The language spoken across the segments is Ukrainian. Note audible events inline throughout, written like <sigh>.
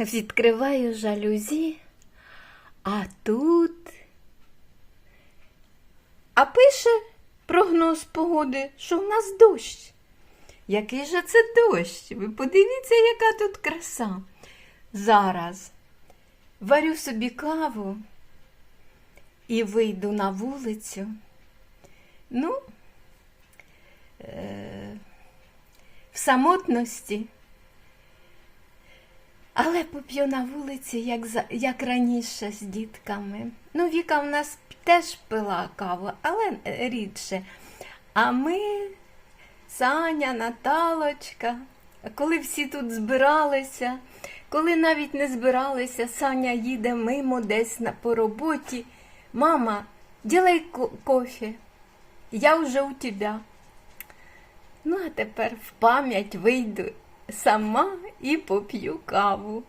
Відкриваю жалюзі, а тут. А пише прогноз погоди, що в нас дощ. Який же це дощ? Ви подивіться, яка тут краса. Зараз варю собі каву і вийду на вулицю. Ну, е- в самотності. Але поп'ю на вулиці, як, як раніше з дітками. Ну, Віка в нас теж пила каву, але рідше. А ми, Саня, Наталочка, коли всі тут збиралися, коли навіть не збиралися, Саня їде мимо десь на, по роботі. Мама, ділай ко- кофе, я вже у тебе. Ну, а тепер в пам'ять вийду сама і поп'ю каву.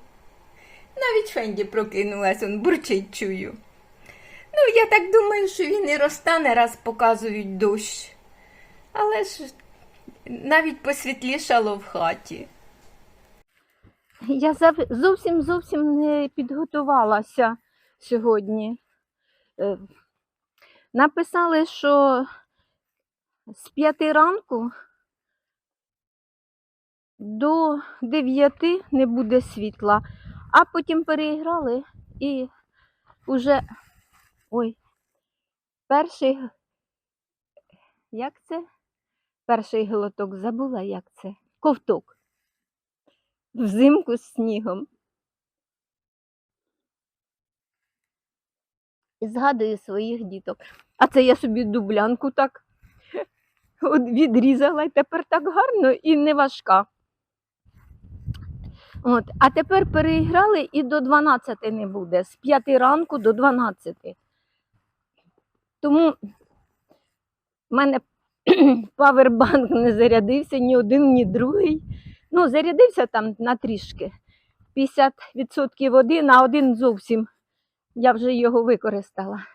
Навіть Фенді прокинулась, он бурчить чую. Ну, я так думаю, що він і розтане, раз показують дощ. Але ж навіть посвітлішало в хаті. Я зовсім зовсім не підготувалася сьогодні. Е, Написали, що з п'яти ранку до дев'яти не буде світла, а потім переіграли і вже ой, перший, як це? Перший глоток забула, як це? Ковток взимку з снігом. І згадую своїх діток. А це я собі дублянку так <laughs> відрізала, і тепер так гарно і не важка. От. А тепер переіграли і до 12 не буде, з 5 ранку до 12. Тому в мене <clears throat> павербанк не зарядився ні один, ні другий. Ну, зарядився там на трішки. 50% води на один зовсім. Я вже його використала.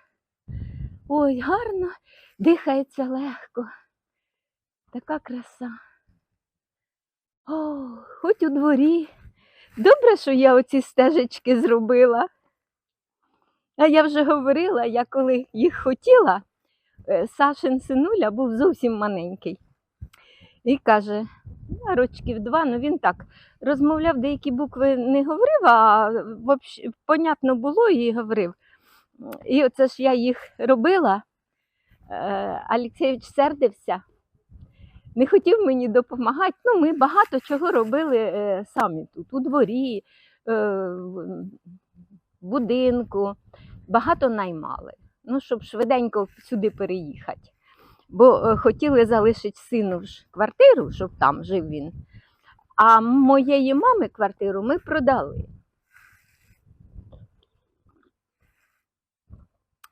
Ой, гарно, дихається легко. Така краса. О, хоч у дворі. Добре, що я оці стежечки зробила. А я вже говорила, я коли їх хотіла, е, Сашин синуля був зовсім маленький. І каже, «Я рочків два, ну він так розмовляв, деякі букви не говорив, а вообще, понятно було і говорив. І оце ж я їх робила. Е, Алексійович сердився, не хотів мені допомагати. Ну, ми багато чого робили е, самі тут, у дворі, е, в будинку, багато наймали. Ну, щоб швиденько сюди переїхати бо е, хотіли залишити сину ж квартиру, щоб там жив він. А моєї мами квартиру ми продали.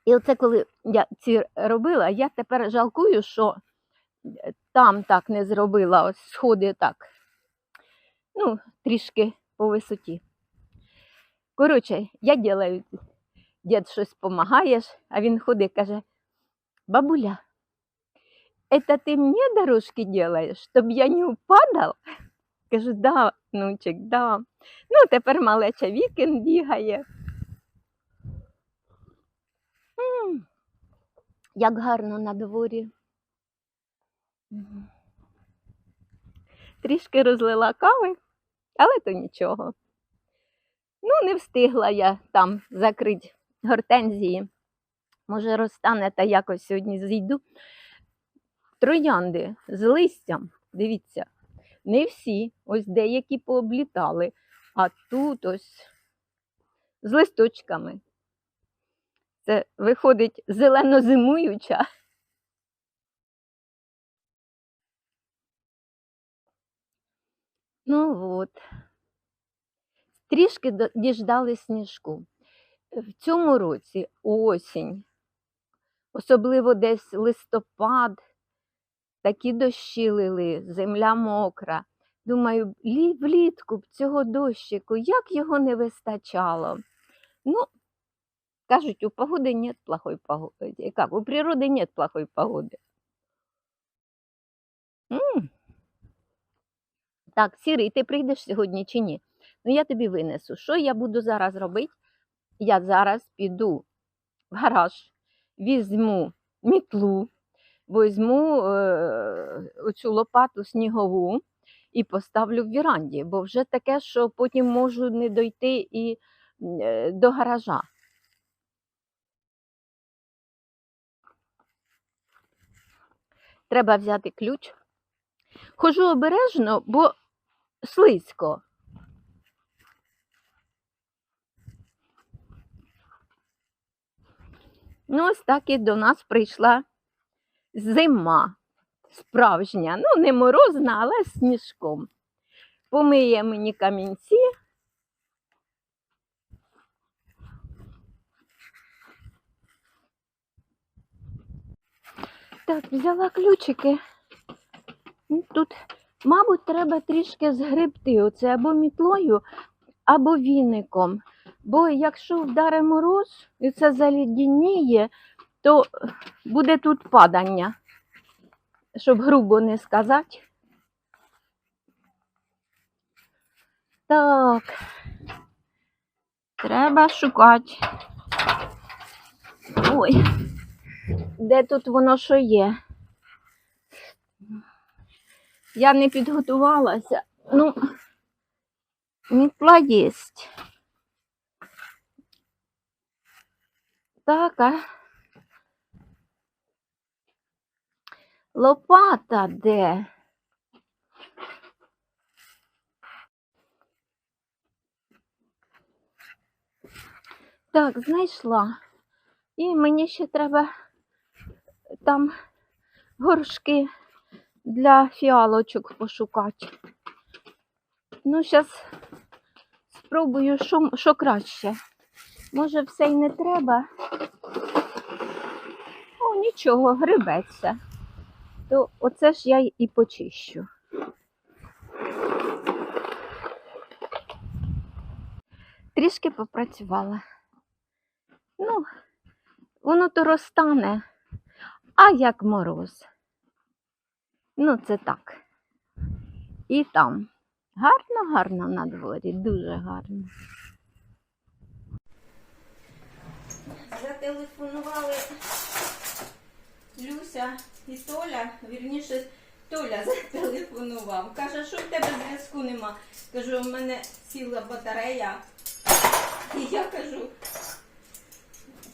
І оце коли я ці робила, я тепер жалкую, що там так не зробила, ось сходи так, ну, трішки по висоті. Коротше, я ділаю, дід щось допомагаєш, а він ходить, каже, бабуля, это ты мне дорожки делаешь, чтобы я не упадал? Кажу, да, внучек, да. Ну, тепер малеча вікін бігає. М, Як гарно на дворі. Трішки розлила кави, але то нічого. Ну, не встигла я там закрити гортензії. Може, розтане та якось сьогодні зійду троянди з листям, дивіться, не всі, ось деякі пооблітали, а тут ось з листочками. Це виходить зелено-зимуюча. Ну от. Трішки діждали сніжку. В цьому році осінь, особливо десь листопад, такі дощі лили, земля мокра. Думаю, влітку б цього дощику, як його не вистачало. Ну, кажуть, у погоди нет плохой погоди. Как? У природы нет плохой погоди. М. Так, Сірий, ти прийдеш сьогодні чи ні? Ну, я тобі винесу. Що я буду зараз робити? Я зараз піду в гараж, візьму мітлу, візьму е, оцю лопату снігову і поставлю в віранді, бо вже таке, що потім можу не дойти і е, до гаража. Треба взяти ключ. Хожу обережно, бо слизько. Ну, ось так і до нас прийшла зима справжня. Ну, не морозна, але сніжком. Помиє мені камінці. Так, взяла ключики. Тут, мабуть, треба трішки згребти оце або мітлою, або віником. Бо якщо вдаре мороз і це залідініє, то буде тут падання, щоб грубо не сказати. Так, треба шукати. Ой, де тут воно що є? Я не підготувалася. Ну, мітла єсть. Так, а лопата де? Так, знайшла. І мені ще треба там горшки для фіалочок пошукати. Ну, зараз спробую, що, що краще. Може, все й не треба. О, нічого, грибеться. То оце ж я і почищу. Трішки попрацювала. Ну, воно то розтане, а як мороз. Ну, це так. І там. Гарно, гарно на дворі, дуже гарно. Зателефонували Люся і Толя, вірніше, Толя <laughs> зателефонував. Каже, що в тебе зв'язку нема. Кажу, у мене ціла батарея. І я кажу,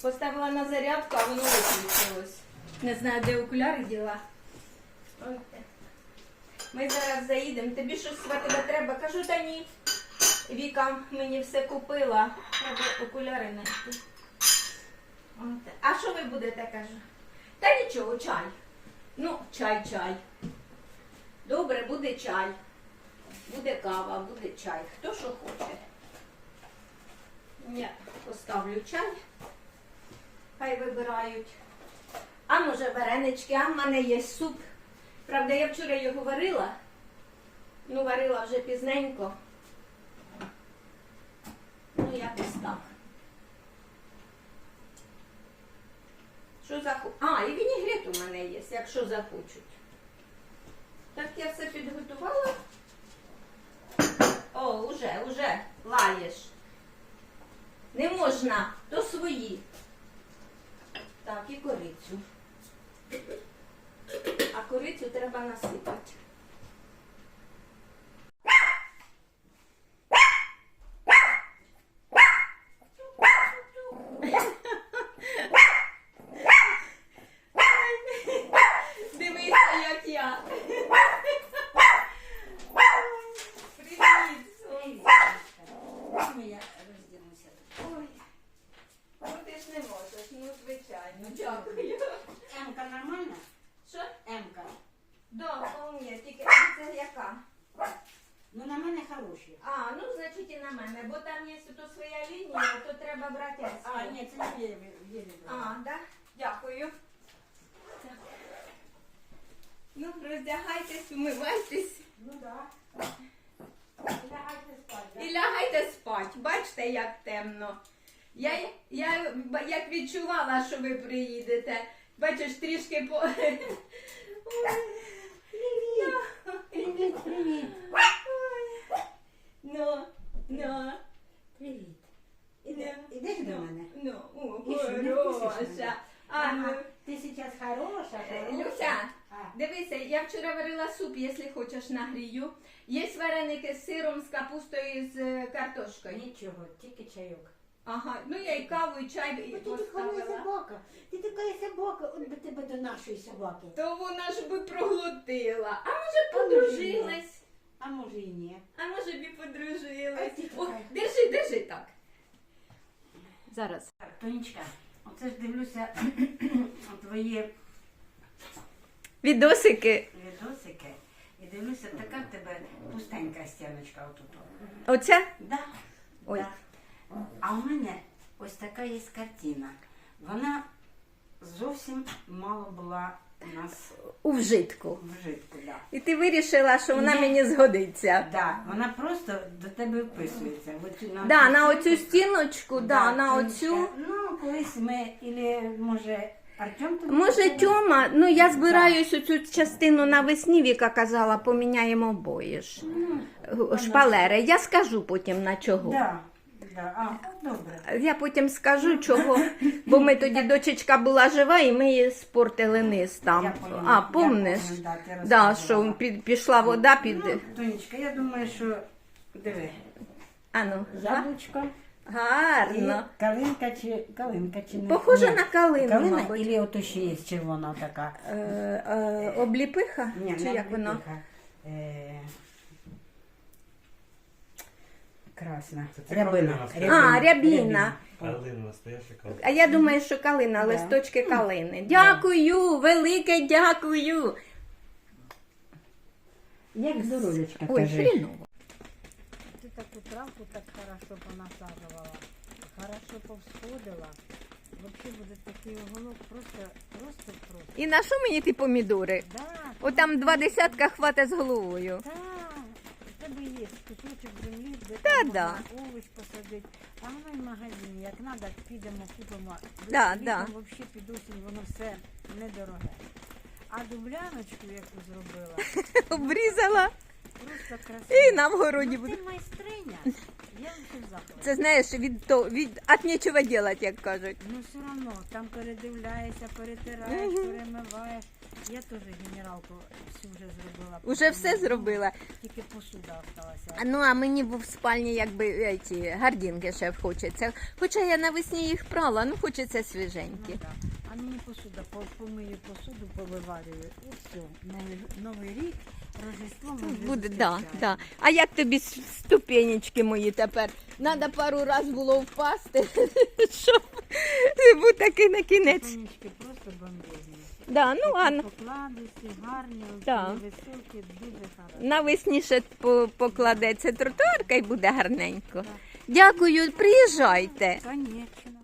поставила на зарядку, а воно виключилось. Не знаю, де окуляри діла. Ми зараз заїдемо. Тобі щось сватила треба. Кажу, та ні. Віка мені все купила. Треба окуляри знайти. А що ви будете, кажу? Та нічого, чай. Ну, чай, чай. Добре, буде чай. Буде кава, буде чай. Хто що хоче. Я поставлю чай. Хай вибирають. А може варенички, а в мене є суп. Правда, я вчора його варила. Ну, варила вже пізненько. Ну, якось так. Що захочуть? А, і вінігрет у мене є, якщо захочуть. Так я все підготувала. О, уже, уже лаєш. Не можна, то свої. Так, і корицю. А корицю треба насипати. Дивися, як я. Привіт, сонце. Я розділюся. Ой. Ну ти ж не можеш, ну звичайно. Дякую. Емка нормальна? Що? Емка. Да, вполне, тільки це яка? Ну на мене хороші. А, ну значить і на мене, бо там є то своя лінія, то треба брати. А, Еську. ні, це не є вірі. А, да? Дякую. Так. Ну, роздягайтесь, умивайтесь Ну так. Лягайте спати. і лягайте спать. Бачите, як темно. Я, я як відчувала, що ви приїдете. Бачиш, трішки по. Ой. Привіт, <laughs> привіт. Ой. Ну, Ну, Привіт. Да. Іде, ідеш до мене? ну, о, І що, не вкусиш мене? хороша. А, ну, Ага, Ти зараз хороша, Е, хороша. Люся, А, дивися, я вчора варила суп, якщо хочеш нагрію. Є вареники з сиром, з капустою і з е, картошкою. Нічого, тільки чайок. Ага, ну я і каву, і чай і ти така поставила. собака, ти така собака, от би тебе до нашої собаки. То вона ж би проглотила. А може подружилась? А може і ні. А може б і А подружилась? ти О, така. держи, держи так. Зараз. Так, Тонечка, оце ж дивлюся <clears throat> твої Відосики. відосики і дивлюся, така в тебе пустенька стіночка отут. Оце? Да. Ой. Да. А у мене ось така є картина. Вона зовсім мало була у нас У вжитку. в житку. Да. І ти вирішила, що вона Ні. мені згодиться. Да, вона просто до тебе вписується. Оцю, на Да, оцю на оцю стіночку, да, на Тонечка. оцю. Ну, колись ми, или може Може. Тьома, ну я збираюсь оцю частину навесні, Віка казала, поміняємо обоє ж. Ну, Шпалери. Я скажу потім на чого. Да, да. А, добре. Я потім скажу чого, бо ми тоді дочечка була жива і ми її спортили низ там. Я поняла, А, я помниш? помню, да, Да, що під, пішла вода під. Ну, Тонечка, я думаю, що диви. Ану, Яблучко. Гарно. І калинка чи калинка чи не Похоже Ні. на калину, Калина, мабуть. Ілі ото ще є червона така. Е, е, обліпиха? Ні, Чи не як воно? обліпиха. Е, Красна. Це Рябина. калина. А, рябіна. Калина, настояща калина. А я думаю, що калина, Да. листочки калини. Дякую, велике дякую. Як здоров'ячка, Ой, кажи. хріново. Ты такую травку так хорошо понасаживала, хорошо повсходила. Вообще буде такий уголок просто, просто, просто. І на що мені ті помідори? Да, Отам два десятка хватить з головою. да, у тебе є кусочок землі, де Та там да. можна овоч посадити. А воно в магазині, як треба, підемо, купимо. Да, Літом да. Взагалі під осінь воно все недороге. А дубляночку, яку зробила, <laughs> Обрізала просто красиво. і на вгороді Ну, буде. ти майстриня. Я в захваті. Це знаєш, від то від от нічого делать, як кажуть. Ну все одно, там передивляєшся, перетираєш, перемиваєш. Я теж генералку всю вже зробила. Уже все зробила. Тільки посуда осталася. А, Ну а мені в спальні якби ці гардінки ще хочеться. Хоча я навесні їх прала, ну хочеться свіженькі. Ну, да. А мені посуда, по- помию посуду, повиварюю. І все. Новий, новий рік, Буде, да, да. А як тобі ступенечки мої тепер? Надо пару раз було впасти, <laughs> щоб був такий на кінець. Сонечки просто бомбезні. Да, ну а покладисті, гарні, Да. да. високі, дуже хороші. навесні ще покладеться тротуарка і буде гарненько. Дякую, приїжджайте. Конечно.